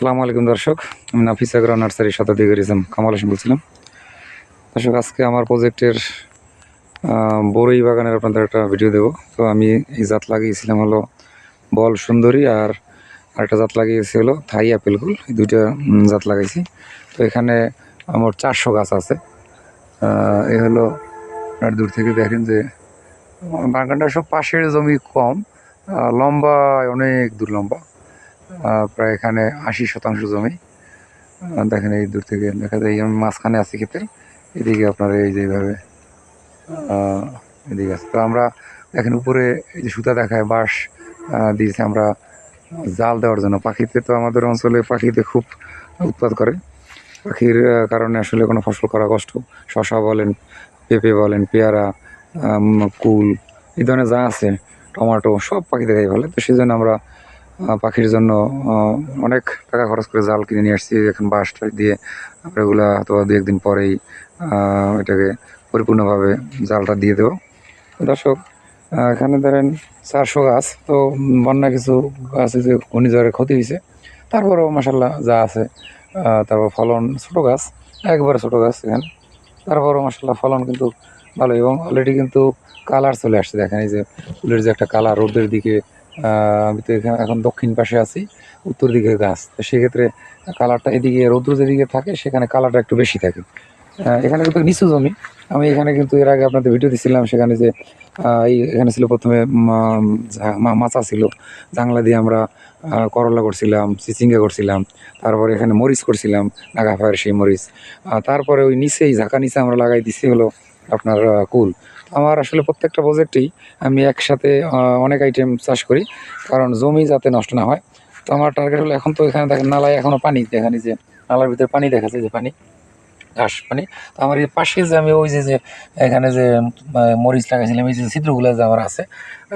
আসসালামু আলাইকুম দর্শক, আমি নাফিস আগ্রা নার্সারি শতাধিক ইসলাম কামাল হোসেন বলছিলাম। দর্শক, আজকে আমার প্রজেক্টের বড়ই বাগানের আপনাদের একটা ভিডিও দেবো। তো আমি এই জাত লাগিয়েছিলাম হলো বল সুন্দরী আর আরেকটা জাত লাগিয়েছি হলো থাই অ্যাপেলগুল এই দুইটা জাত লাগাইছি। তো এখানে আমার চারশো গাছ আছে। এ হলো আপনার দূর থেকে দেখেন যে, বাগানটা সব পাশের জমি কম লম্বা অনেক দূর লম্বা। প্রায় এখানে আশি শতাংশ জমি। দেখেন এই দূর থেকে দেখা যায় আমি মাঝখানে আছি ক্ষেতের, এদিকে আপনার এই যেভাবে এদিকে আছে। তো আমরা দেখেন উপরে এই যে সুতা দেখায় বাঁশ দিয়েছে আমরা জাল দেওয়ার জন্য। পাখিতে তো আমাদের অঞ্চলে পাখিতে খুব উৎপাদ করে। পাখির কারণে আসলে কোনো ফসল করা কষ্ট। শশা বলেন, পেঁপে বলেন, পেয়ারা কুল, এই ধরনের যা আছে, টমাটো, সব পাখি দেখাই ভালো তো সেই জন্য আমরা পাখির জন্য অনেক টাকা খরচ করে জাল কিনে নিয়ে আসছি। এখন বাঁশটা দিয়ে আমরা এগুলা হয়তো দু একদিন পরেই এটাকে পরিপূর্ণভাবে জালটা দিয়ে দেবো। দর্শক এখানে ধরেন চারশো গাছ, তো বন্যা কিছু গাছ যে ঘূর্ণিঝড়ের ক্ষতি হয়েছে, তারপরেও মাসাল্লাহ যা আছে তারপর ফলন ছোট গাছ, একবারে ছোট গাছ এখানে। তারপরও মাসাল্লাহ ফলন কিন্তু ভালো এবং অলরেডি কিন্তু কালার চলে আসছে। দেখেন এই যে ফুলের যে একটা কালার রোদের দিকে আমি তো এখানে এখন দক্ষিণ পাশে আছি, উত্তর দিকে গাছ। তো সেক্ষেত্রে কালারটা এদিকে, রৌদ্র যেদিকে থাকে, সেখানে কালারটা একটু বেশি থাকে। এখানে কিন্তু নিচু জমি। আমি এখানে কিন্তু এর আগে আপনাদের ভিডিও দিছিলাম, সেখানে যে এই এখানে ছিল প্রথমে মাচা ছিল। জাংলা দিয়ে আমরা করলা করছিলাম, চিচিঙ্গা করছিলাম। তারপরে এখানে মরিচ করছিলাম, নাগা ফায়ার সেই মরিচ। তারপরে ওই নিচেই ঝাঁকা নিচে আমরা লাগাই দিছি হলো আপনার কুল। আমার আসলে প্রত্যেকটা প্রজেক্টেই আমি একসাথে অনেক আইটেম চাষ করি, কারণ জমি যাতে নষ্ট না হয়। তো আমার টার্গেট হলো এখন তো এখানে দেখেন নালায় এখনও পানি এখানে যে নালার ভিতরে পানি দেখা যায় যে পানি, ঘাস পানি। তো আমার এই পাশে যে আমি ওই যে যে এখানে যে মরিচ লাগাইছিলাম, এই যে ছিদ্রগুলো যে আমার আছে,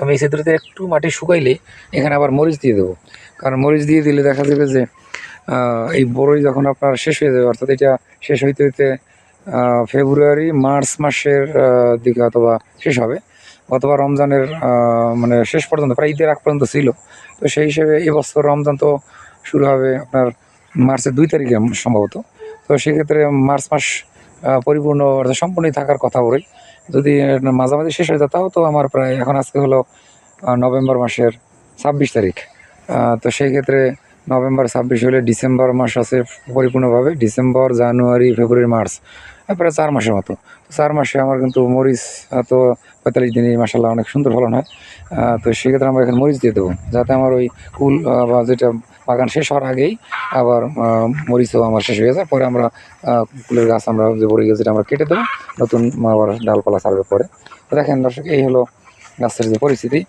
আমি এই ছিদ্রতে একটু মাটি শুকাইলে এখানে আবার মরিচ দিয়ে দেবো। কারণ মরিচ দিয়ে দিলে দেখা যাবে যে এই বড়ই যখন আপনার শেষ হয়ে যাবে, অর্থাৎ এটা শেষ হইতে হইতে ফেব্রুয়ারি, মার্চ মাসের দিকে অথবা শেষ হবে, অথবা রমজানের মানে শেষ পর্যন্ত, প্রায় ঈদের আগ পর্যন্ত ছিল। তো সেই হিসেবে এবছর রমজান তো শুরু হবে আপনার মার্চের দুই তারিখে সম্ভবত। তো সেক্ষেত্রে মার্চ মাস পরিপূর্ণ, অর্থাৎ সম্পূর্ণই থাকার কথা বলি। যদি মাঝামাঝি শেষ হয়ে যায়, তাও তো আমার প্রায়, এখন আজকে হলো নভেম্বর মাসের ছাব্বিশ তারিখ। তো সেই ক্ষেত্রে নভেম্বর ছাব্বিশ হলে ডিসেম্বর মাস আছে পরিপূর্ণভাবে। ডিসেম্বর, জানুয়ারি, ফেব্রুয়ারি, মার্চ। প্রায় চার মাসের মতো। চার মাসে আমার কিন্তু মরিচ তো পঁয়তাল্লিশ দিনে মাসাল্লাহ অনেক সুন্দর ফলন হয়। তো সেক্ষেত্রে আমরা এখানে মরিচ দিয়ে দেবো, যাতে আমার ওই কুল বা যেটা বাগান শেষ হওয়ার আগেই আবার মরিচও আমার শেষ হয়ে যায়। পরে আমরা কুলের গাছ আমরা যে বড়ি গাছ যেটা আমরা কেটে দেবো, নতুন আবার ডালপালা ছাড়বে পরে। দেখেন দর্শক, এই হলো গাছের যে পরিস্থিতি।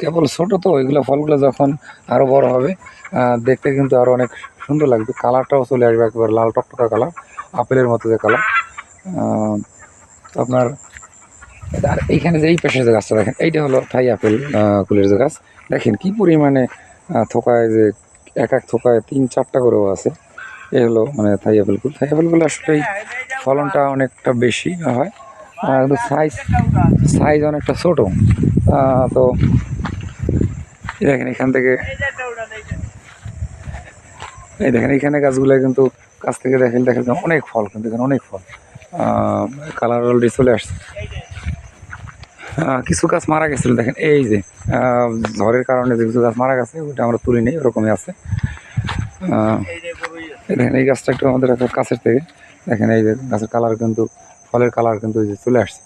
কেবল ছোটো তো ওইগুলো ফলগুলো যখন আরও বড় হবে দেখতে কিন্তু আরও অনেক সুন্দর লাগবে। কালারটাও চলে আসবে, একবার লাল টকটকা কালার। আপেলের মতো যে কালার আপনার আর এইখানে যে এই পাশে যে গাছটা দেখেন, এইটা হলো থাই আপেল কুলের যে গাছ। দেখেন কি পরিমাণে থোকায় যে এক এক থোকায় তিন চারটা করেও আছে। এই হলো মানে থাই আপেল কুল। থাই আপেল কুল আসলেই ফলনটা অনেকটা বেশি হয়। আর সাইজ সাইজ অনেকটা ছোটো। তো দেখেন এখান থেকে এই দেখেন, এখানে গাছগুলো কিন্তু কাছ থেকে দেখেন দেখেন অনেক ফল কিন্তু এখানে, অনেক ফল। কালার অলরেডি চলে আসছে। কিছু গাছ মারা গেছিল, দেখেন, এই যে ঝড়ের কারণে যে কিছু গাছ মারা গেছে, ওইটা আমরা তুলি নেই, ওরকমই আছে। দেখেন, এই গাছটা একটু আমাদের কাছের থেকে, দেখেন, এই যে গাছের কালার কিন্তু, ফলের কালার কিন্তু এই যে চলে আসছে।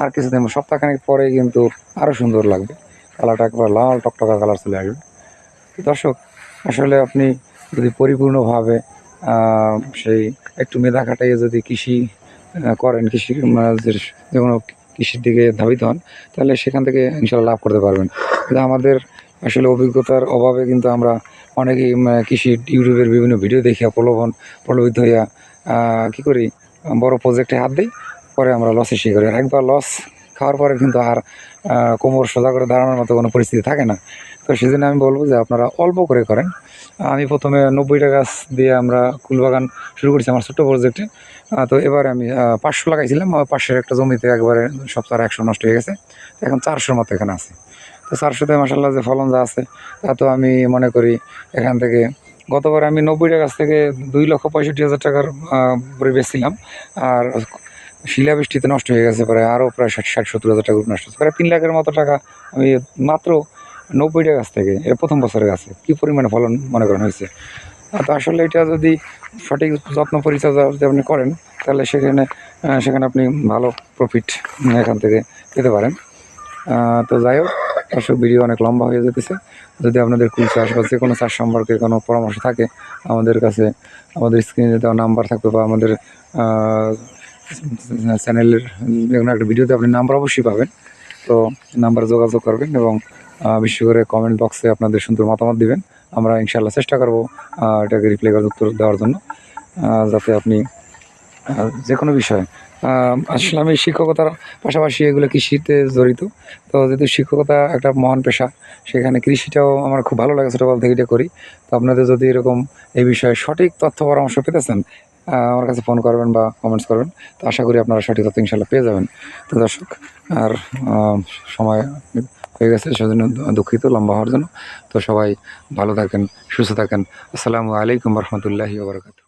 আর কিছুদিন, সপ্তাহখানেক পরে কিন্তু আরও সুন্দর লাগবে। কালারটা একবার লাল টকটকা কালার চলে আসবে। দর্শক, আসলে আপনি যদি পরিপূর্ণভাবে সেই একটু মেধা খাটাইয়ে যদি কৃষি করেন, কৃষি যে কোনো কৃষির দিকে ধাবিত হন, তাহলে সেখান থেকে ইনশাল্লাহ লাভ করতে পারবেন। কিন্তু আমাদের আসলে অভিজ্ঞতার অভাবে কিন্তু আমরা অনেকেই কৃষি ইউটিউবের বিভিন্ন ভিডিও দেখিয়া প্রলোভন, প্রলোভিত হইয়া কী করি, বড় প্রজেক্টে হাত দিই, পরে আমরা লসে শিকার একবার লস খাওয়ার পরে কিন্তু আর কোমর সোজা করে দাঁড়ানোর মতো কোনো পরিস্থিতি থাকে না। তো সেজন্য আমি বলব যে আপনারা অল্প করে করেন। আমি প্রথমে নব্বইটা গাছ দিয়ে আমরা কুলবাগান শুরু করেছি আমার ছোট্ট প্রজেক্টে তো এবারে আমি পাঁচশো লাগাইছিলাম। আমার পাশের একটা জমিতে একবারে চার একশো নষ্ট হয়ে গেছে। এখন চারশোর মতো এখানে আছে। তো চারশোতে মাসাল্লাহ যে ফলন যা আছে, তা তো আমি মনে করি এখান থেকে গতবার আমি নব্বইটা গাছ থেকে দুই লক্ষ পঁয়ষট্টি হাজার টাকার বেচছিলাম আর শিলাবৃষ্টিতে নষ্ট হয়ে গেছে প্রায় আরও প্রায় ষাট ষাট, সত্তর হাজার টাকা নষ্ট হচ্ছে প্রায় তিন লাখের মতো টাকা আমি মাত্র নব্বইটা গাছ থেকে, এটা প্রথম বছরের গাছে, কী পরিমাণে ফলন মনে করেন হয়েছে? তো আসলে এটা যদি সঠিক যত্ন পরিচর্যা যদি আপনি করেন, তাহলে সেখানে সেখানে আপনি ভালো প্রফিট এখান থেকে পেতে পারেন। তো যাই হোক, দর্শক, ভিডিও অনেক লম্বা হয়ে যেতেছে। যদি আপনাদের কুল চাষ বা যে কোনো চাষ সম্পর্কে কোনো পরামর্শ থাকে, আমাদের কাছে, আমাদের স্ক্রিনে দেওয়া নাম্বার থাকবে বা আমাদের চ্যানেলের কোনো একটা ভিডিওতে আপনি নাম্বার অবশ্যই পাবেন। তো নাম্বারে যোগাযোগ করবেন এবং বিশেষ করে কমেন্ট বক্সে আপনাদের সুন্দর মতামত দিবেন। আমরা ইনশাল্লাহ চেষ্টা করব এটাকে রিপ্লাই করার উত্তর দেওয়ার জন্য যাতে আপনি যে কোনো বিষয়ে আসলে আমি শিক্ষকতার পাশাপাশি এগুলো কৃষিতে জড়িত। তো যেহেতু শিক্ষকতা একটা মহান পেশা সেখানে কৃষিটাও আমার খুব ভালো লাগে ছোটোবেলা থেকে এটা করি। তো আপনাদের যদি এরকম এই বিষয়ে সঠিক তথ্য পরামর্শ পেতে চান আহ, আমার কাছে ফোন করবেন বা কমেন্টস করবেন। তো আশা করি আপনারা সঠিক তথ্য ইনশাল্লাহ পেয়ে যাবেন। তো দর্শক, আর সময় হয়ে গেছে, সেজন্য দুঃখিত, লম্বা হওয়ার জন্য। তো সবাই ভালো থাকেন, সুস্থ থাকেন। আসসালামু আলাইকুম রহমতুল্লাহি ওবরাকাতু